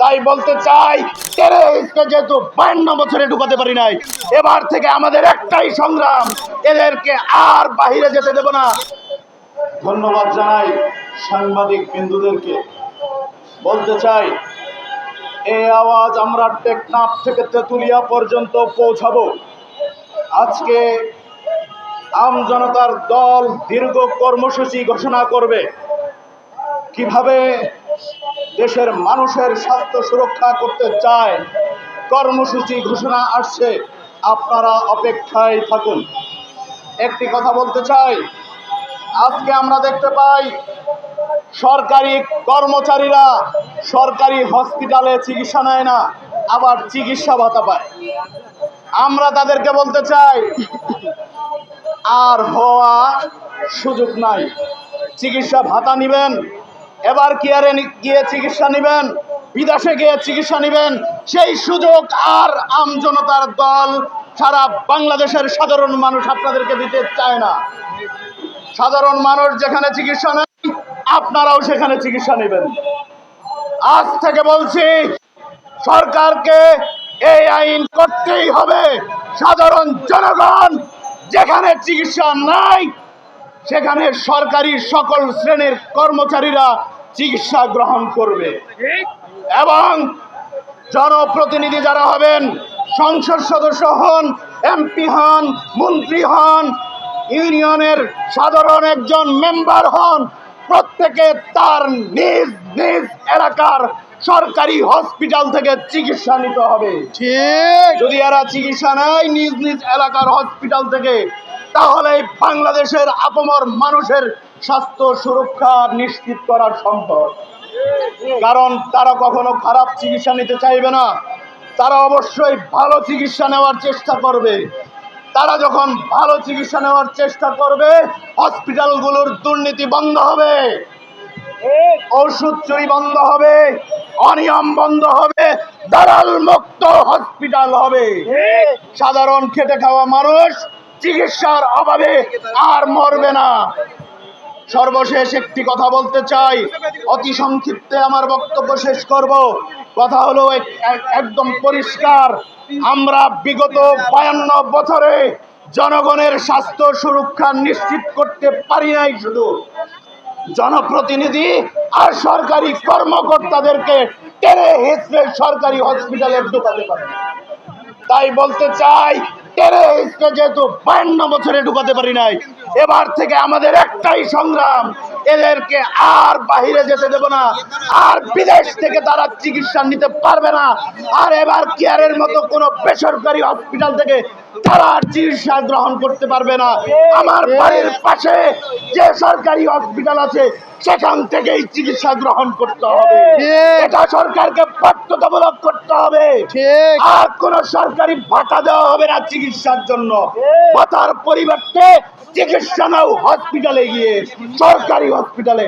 তাই বলতে চাই যেহেতু বায়ান্ন বছরে ঢুকাতে পারি নাই, এবার থেকে আমাদের একটাই সংগ্রাম, এদেরকে আর বাহিরে যেতে দেব না। ধন্যবাদ জানাই সাংবাদিক বিন্দুদেরকে। বলতে চাই, এই আওয়াজ আমরা টেকনাফ থেকে তেতুলিয়া পর্যন্ত পৌঁছাবো। আজকে আম জনতার দল দীর্ঘ কর্মসূচি ঘোষণা করবে। কীভাবে দেশের মানুষের স্বাস্থ্য সুরক্ষা করতে চায়। কর্মসূচি ঘোষণা আসছে। আপনারা অপেক্ষায় থাকুন। একটি কথা বলতে চাই। আজকে আমরা দেখতে পাই, সরকারি কর্মচারীরা সরকারি হসপিটালে চিকিৎসা নেয় না, আবার চিকিৎসা ভাতা পায়। আমরা তাদেরকে বলতে চাই, আর হওয়া সুযোগ নাই। চিকিৎসা ভাতা নিবেন এবার কেয়ারে গিয়ে চিকিৎসা নেবেন, বিদেশে গিয়ে চিকিৎসা নেবেন, সেই সুযোগ আর আম জনতার দল সারা বাংলাদেশের সাধারণ মানুষ আপনাদেরকে দিতে চায় না। সাধারণ মানুষ যেখানে চিকিৎসা নেয়, আপনারাও সেখানে চিকিৎসা নেবেন। আজ থেকে বলছি, সরকারকে এই আইন করতেই হবে। সাধারণ জনগণ যেখানে চিকিৎসা নাই, সেখানে সরকারি সকল শ্রেণির কর্মচারীরা চিকিৎসা গ্রহণ করবে। এবং জনপ্রতিনিধি যারা হবেন সংসদ সদস্য হন এমপি হন মন্ত্রী হন ইউনিয়নের সাধারণ একজন মেম্বার হন প্রত্যেকে তার নিজ নিজ এলাকার সরকারি হসপিটাল থেকে চিকিৎসা নিতে হবে। ঠিক। যদি এরা চিকিৎসা নেয় নিজ নিজ এলাকার হসপিটাল থেকে তাহলে বাংলাদেশের আপমর মানুষের স্বাস্থ্য সুরক্ষা নিশ্চিত করা সম্ভব কারণ তারা কখনো খারাপ চিকিৎসা নিতে চাইবে না। তারা অবশ্যই ভালো চিকিৎসা নেওয়ার চেষ্টা করবে। তারা যখন ভালো চিকিৎসা নেওয়ার চেষ্টা করবে, হসপিটালগুলোর দুর্নীতি বন্ধ হবে। ওষুধ চুরি বন্ধ হবে। অনিয়ম বন্ধ হবে। দালাল মুক্ত হসপিটাল হবে। সাধারণ খেটে খাওয়া মানুষ চিকিৎসার অভাবে আর মরবে না। সর্বশেষ একটি কথা বলতে চাই। অতি সংক্ষিপ্তে আমার বক্তব্য শেষ করব। কথা হলো এক- এক- একদম পরিষ্কার। আমরা বিগত বায়ান্ন বছরে জনগণের স্বাস্থ্য সুরক্ষা নিশ্চিত করতে পারি নাই শুধু। জনপ্রতিনিধি আর সরকারি কর্মকর্তাদেরকে টেনে হিসড়ে সরকারি হসপিটালে ঢুকাতে পারে। তাই বলতে চাই, টেনে হিসড়ে যেহেতু বায়ান্ন বছরে ঢুকাতে পারি নাই এবার থেকে আমাদের একটাই সংগ্রাম, এদেরকে আর বাহিরে যেতে দেব না, আর বিদেশ থেকে তারা চিকিৎসা নিতে পারবে না। আর এবার কেয়ারের মতো কোনো বেসরকারি হসপিটাল থেকে তারা চিকিৎসা গ্রহণ করতে পারবে না। আমার বাড়ির পাশে যে সরকারি হসপিটাল আছে সেখান থেকেই চিকিৎসা গ্রহণ করতে হবে। এটা সরকারকে বাধ্যতামূলক করতে হবে। আর কোন সরকারি ভাতা দেওয়া হবে না চিকিৎসার জন্য। ভাতার পরিবর্তে চিকিৎসা নাও হসপিটালে গিয়ে সরকারি হসপিটালে